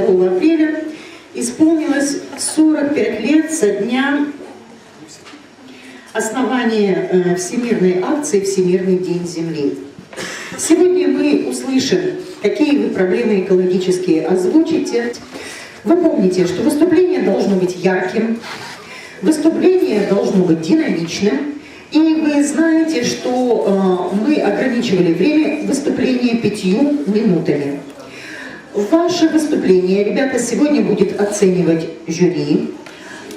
апреля исполнилось 45 лет со дня основания э, Всемирной акции «Всемирный день Земли». Сегодня мы услышим, какие вы проблемы экологические озвучите. Вы помните, что выступление должно быть ярким, выступление должно быть динамичным, и вы знаете, что э, мы ограничивали время выступления пятью минутами. Ваше выступление, ребята, сегодня будет оценивать жюри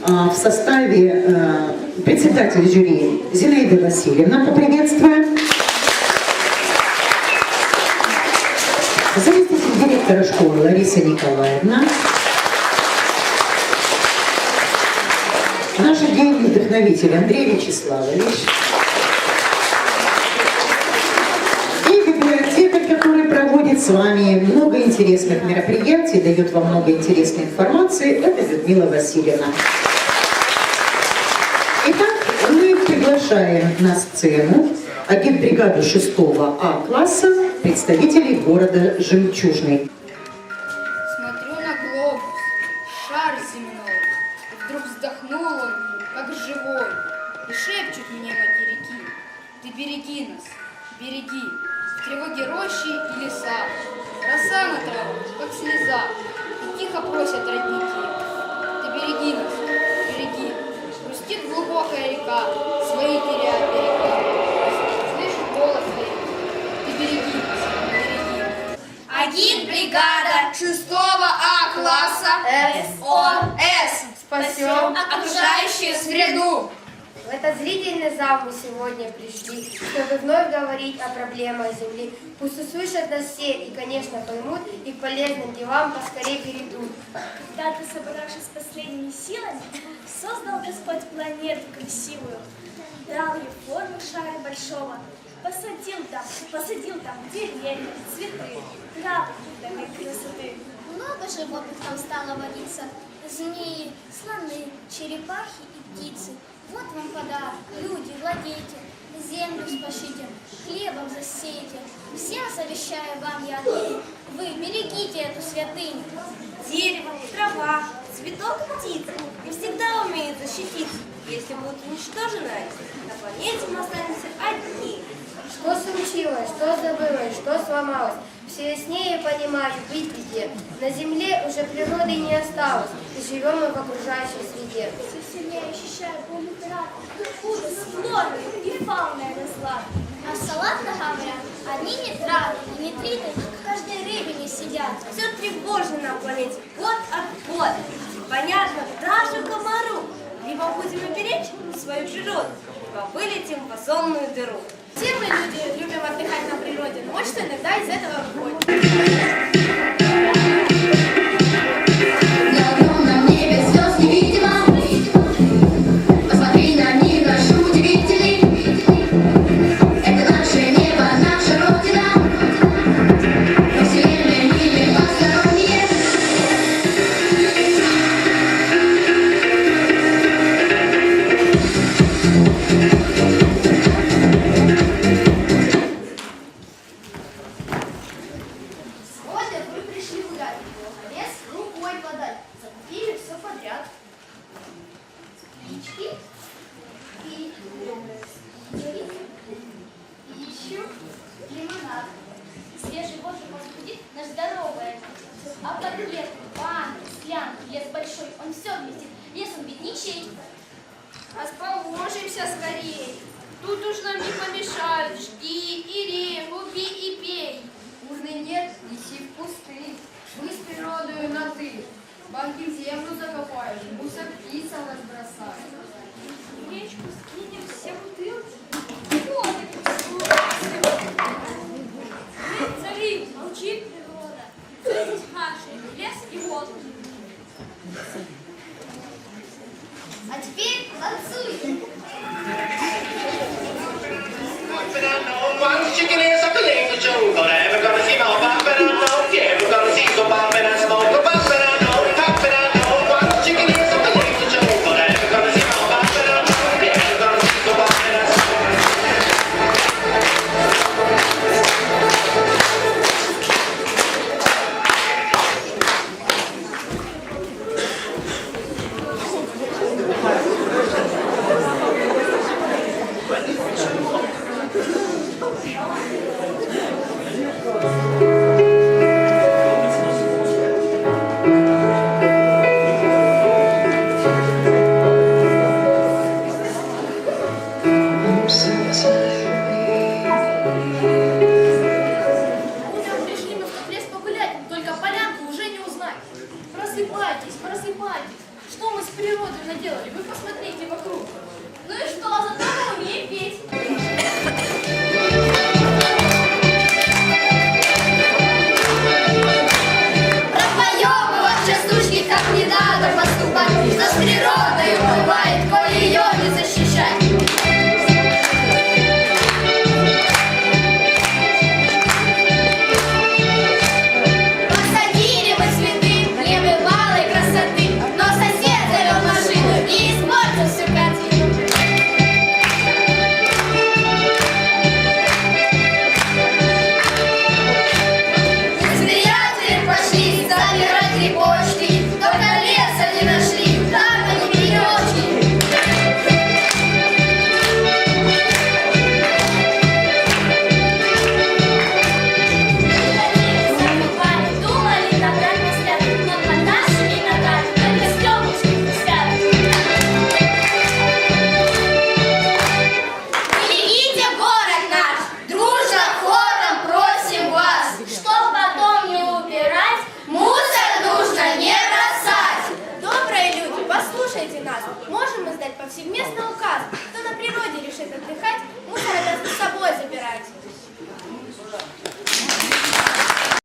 э, в составе э, председателя жюри Зинаида Васильевна, поприветствуем. Заместитель директора школы Лариса Николаевна. Наш идейный вдохновитель Андрей Вячеславович. Проводит с вами много интересных мероприятий, дает вам много интересной информации, это Людмила Васильевна. Итак, мы приглашаем на сцену агитбригаду 6 А класса представителей города Жемчужный. Смотрю на глобус, шар земной, вдруг вздохнул он, как живой, и шепчут мне материки. Ты береги нас, береги, в тревоге рощи и леса, траву, как слеза, и тихо просят родники. Ты береги нас, береги, грустит глубокая река, свои теряя берега. Слышу голос ты береги нас, береги. Агит бригада 6 А класса СОС. Спасем окружающую среду. В этот зрительный зал мы сегодня пришли, чтобы вновь говорить о проблемах Земли. Пусть услышат нас все и, конечно, поймут и к полезным делам поскорее перейдут. Когда-то, собравшись последними силами, создал Господь планету красивую, дал ей форму шара большого, посадил там, посадил там деревья, цветы, травы для красоты. Много животных там стало водиться. Змеи, слоны, черепахи и птицы. Владейте. Землю спашите, хлебом засейте. Всем завещаю вам я. Вы берегите эту святыню. Дерево, трава, цветок птица не всегда умеют защититься. Если будут уничтожены на планете мы останемся одни. Что случилось, что забылось, что сломалось? Все яснее понимаю, быть везде. На Земле уже природы не осталось, и живем мы в окружающей среде. Все сильнее ощущаю боль утраты, ужас, флоры и фауны разлад. А в салатах говорят, одни нитраты и нитриты в каждой рыбе не сидят. Все тревожно на планете год от года. Понятно, даже комару. Либо будем оберечь свою природу, либо вылетим в озонную дыру. Все мы люди любим отдыхать на природе, но вот что иногда из этого выходит. Расположимся скорее. Тут уж нам не помешают. Жди и рей, руби и пей. Урны нет, неси в пустырь. Мы с природою на ты. Банки в землю закопаешь, мусор птицам разбросаешь. В речку скинем все бутылки. Мы цари, молчит природа. Здесь наше, лес и воздух. А теперь танцуйте. 시키는 해석도 내용도 좀 거래. переводов наделали, вы посмотрите.